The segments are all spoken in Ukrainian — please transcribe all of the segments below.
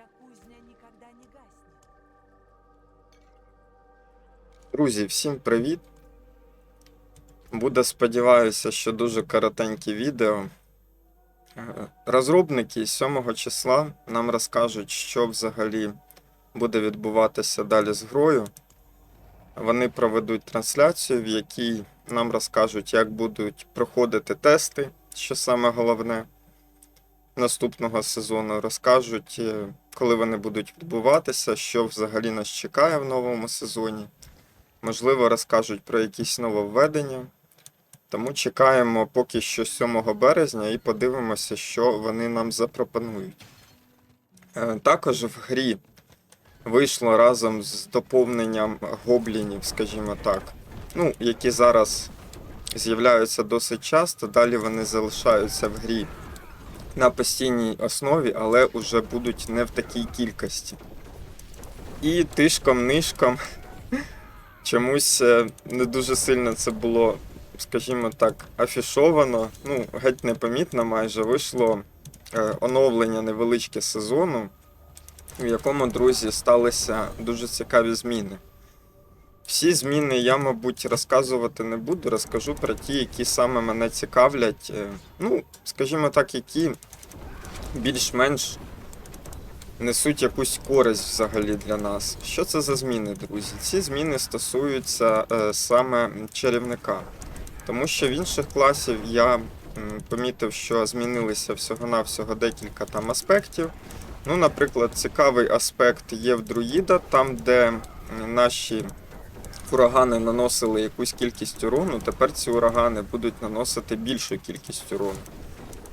Моя кузня никогда не гаснет. Друзі, всім привіт! Буде, сподіваюся, що дуже коротеньке відео. Е, Розробники 7 числа нам розкажуть, що взагалі буде відбуватися далі з грою. Вони проведуть трансляцію, в якій нам розкажуть, як будуть проходити тести, що саме головне наступного сезону. Розкажуть, е, коли вони будуть відбуватися, що взагалі нас чекає в новому сезоні. Можливо, розкажуть про якісь нововведення. Тому чекаємо поки що 7 березня і подивимося, що вони нам запропонують. Е, Також в грі вийшло разом з доповненням гоблінів, скажімо так, ну, які зараз з'являються досить часто, далі вони залишаються в грі на постійній основі, але вже будуть не в такій кількості. І тишком-нишком чомусь е, не дуже сильно це було, скажімо так, афішовано. Ну, геть непомітно майже вийшло е, оновлення невеличке сезону, в якому, друзі, сталися дуже цікаві зміни. Всі зміни я, мабуть, розказувати не буду, розкажу про ті, які саме мене цікавлять. е, Ну, скажімо так, які більш-менш несуть якусь користь взагалі для нас. Що це за зміни, друзі? Ці зміни стосуються е, саме чарівника. Тому що в інших класів я помітив, що змінилися всього-навсього декілька там аспектів. Ну, наприклад, цікавий аспект є в друїда, там, де наші урагани наносили якусь кількість урону, тепер ці урагани будуть наносити більшу кількість урону.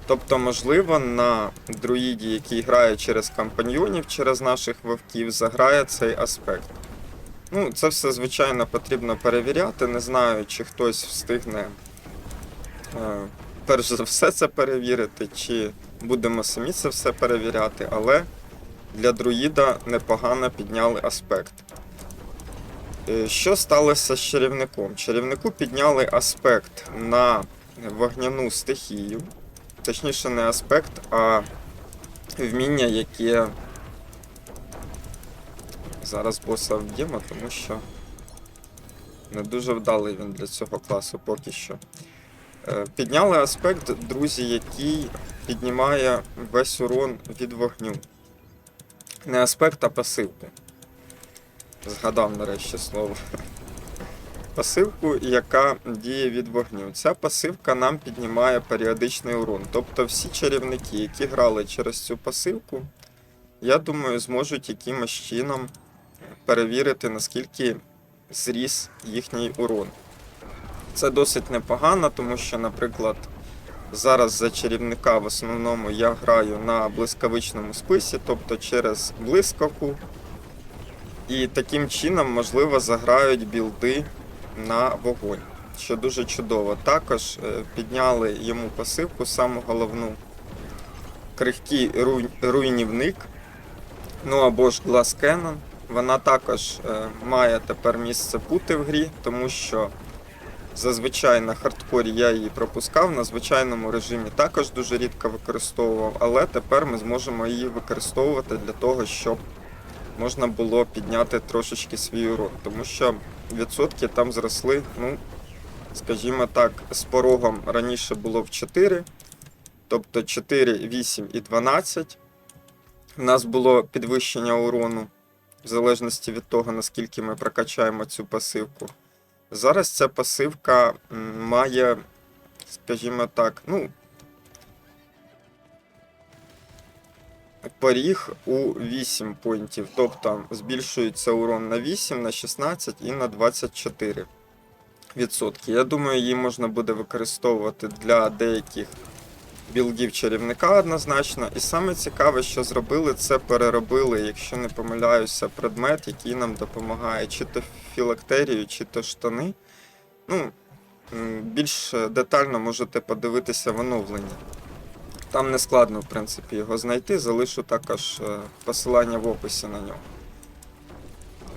Тобто, можливо, на друїді, який грає через компаньйонів, через наших вовків, заграє цей аспект. Ну, це все, звичайно, потрібно перевіряти. Не знаю, чи хтось встигне е, перш за все це перевірити, чи будемо самі це все перевіряти, але для друїда непогано підняли аспект. Е, Що сталося з чарівником? Чарівнику підняли аспект на вогняну стихію точніше не аспект, а вміння, яке зараз боса вб'ємо, тому що не дуже вдалий він для цього класу поки що. Е, Підняли аспект, друзі, який піднімає весь урон від вогню. Не аспект, а пасивку. Згадав нарешті слово пасивку, яка діє від вогню. Ця пасивка нам піднімає періодичний урон. Тобто всі чарівники, які грали через цю пасивку, я думаю, зможуть якимось чином перевірити, наскільки зріс їхній урон. Це досить непогано, тому що, наприклад, зараз за чарівника в основному я граю на блискавичному списі, тобто через блискавку. І таким чином, можливо, заграють білди на вогонь, що дуже чудово. Також е, підняли йому пасивку, саму головну крихкий руйнівник, ну або ж Glass Cannon. Вона також е, має тепер місце бути в грі, тому що зазвичай на хардкорі я її пропускав, на звичайному режимі також дуже рідко використовував, але тепер ми зможемо її використовувати для того, щоб можна було підняти трошечки свій урон, тому що відсотки там зросли, ну, скажімо так, з порогом раніше було в 4, тобто 4, 8 і 12. У нас було підвищення урону, в залежності від того, наскільки ми прокачаємо цю пасивку. Зараз ця пасивка має, скажімо так, ну, поріг у 8 поінтів. Тобто збільшується урон на 8, на 16 і на 24 відсотки. Я думаю, її можна буде використовувати для деяких білдів чарівника однозначно. І саме цікаве, що зробили, це переробили, якщо не помиляюся, предмет, який нам допомагає чи то філактерію, чи то штани. Ну, більш детально можете подивитися в оновленні. Там не складно, в принципі, його знайти, залишу також е, посилання в описі на нього.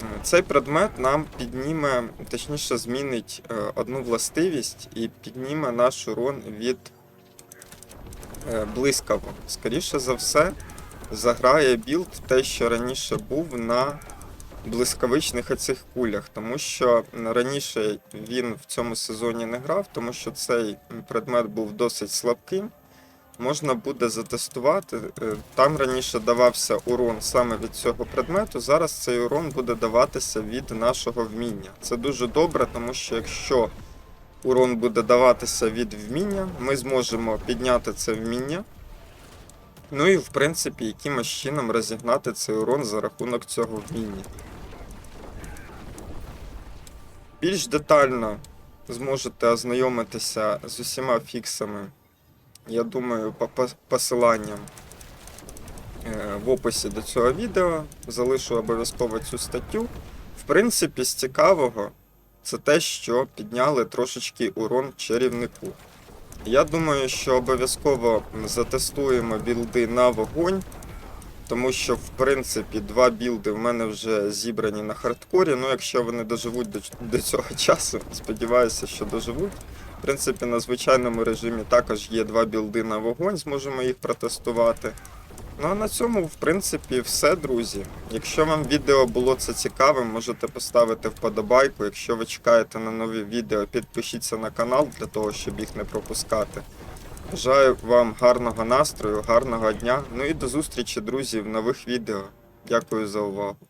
Е, Цей предмет нам підніме, точніше, змінить е, одну властивість і підніме наш урон від блискавок. Скоріше за все, заграє білд те, що раніше був на блискавичних оцих кулях, тому що раніше він в цьому сезоні не грав, тому що цей предмет був досить слабким. Можна буде затестувати. Е, Там раніше давався урон саме від цього предмету. Зараз цей урон буде даватися від нашого вміння. Це дуже добре, тому що якщо урон буде даватися від вміння, ми зможемо підняти це вміння. Ну і в принципі, якимось чином розігнати цей урон за рахунок цього вміння. Більш детально зможете ознайомитися з усіма фіксами, я думаю, по посиланням е, в описі до цього відео. Залишу обов'язково цю статтю. В принципі, з цікавого це те, що підняли трошечки урон чарівнику. Я думаю, що обов'язково затестуємо білди на вогонь, тому що, в принципі, два білди в мене вже зібрані на хардкорі. Ну, якщо вони доживуть до, до цього часу, сподіваюся, що доживуть. В принципі, на звичайному режимі також є два білди на вогонь, зможемо їх протестувати. Ну а на цьому, в принципі, все, друзі. Якщо вам відео було це цікавим, можете поставити вподобайку. Якщо ви чекаєте на нові відео, підпишіться на канал для того, щоб їх не пропускати. Бажаю вам гарного настрою, гарного дня. Ну і до зустрічі, друзі, в нових відео. Дякую за увагу.